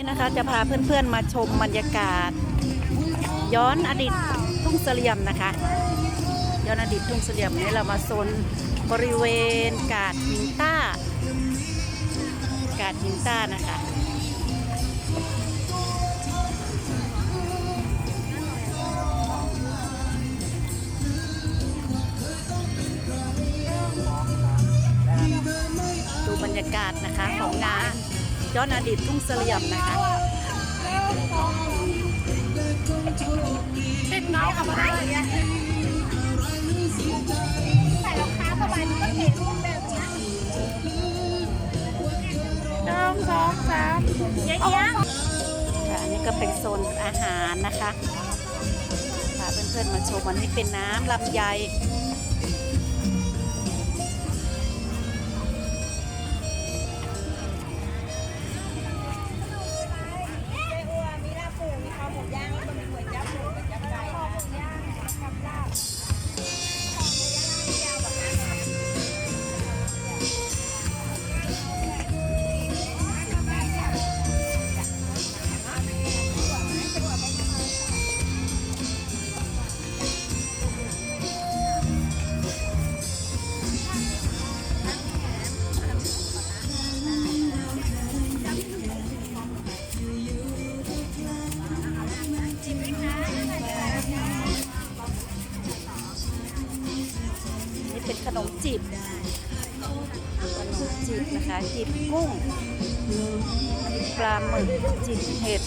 นี่นะคะจะพาเพื่อนๆมาชมบรรยากาศ ย้อนอดีตทุ่งเสลี่ยมนะคะ ย้อนอดีตทุ่งเสลี่ยมนี่เรามาโซนบริเวณกาดหินต้ากาดหินต้านะคะดูบรรยากาศนะคะของงาน ย้อนอดีตทุ่งเสลี่ยมนะคะติดน้องเอามาได้เนี่ยใส่รองเท้าเข้าไปมันก็เห็นรูปแบบนี้หนึ่งสองสามเยอะค่ะอันนี้ก็เป็นโซนอาหารนะคะพาเพื่อนๆมาชมวันนี้เป็นน้ำลำไย เป็นขนมจีบขนมจีบนะคะจีบกุ้งปลาหมึกจีบเห็ด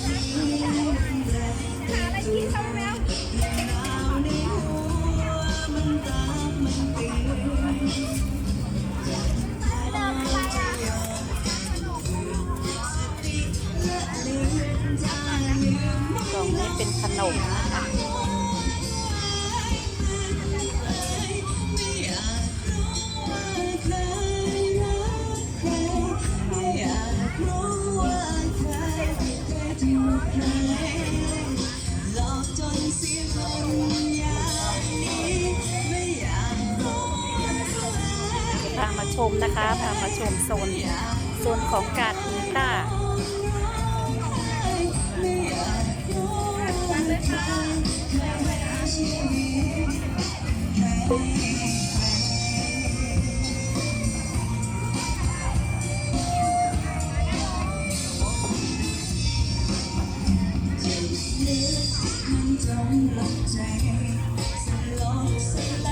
กล่องนี้เป็นขนม พามาชมนะคะพามาชมโซนโซนของกาดหินต้ามันจ งหลบใจสลบส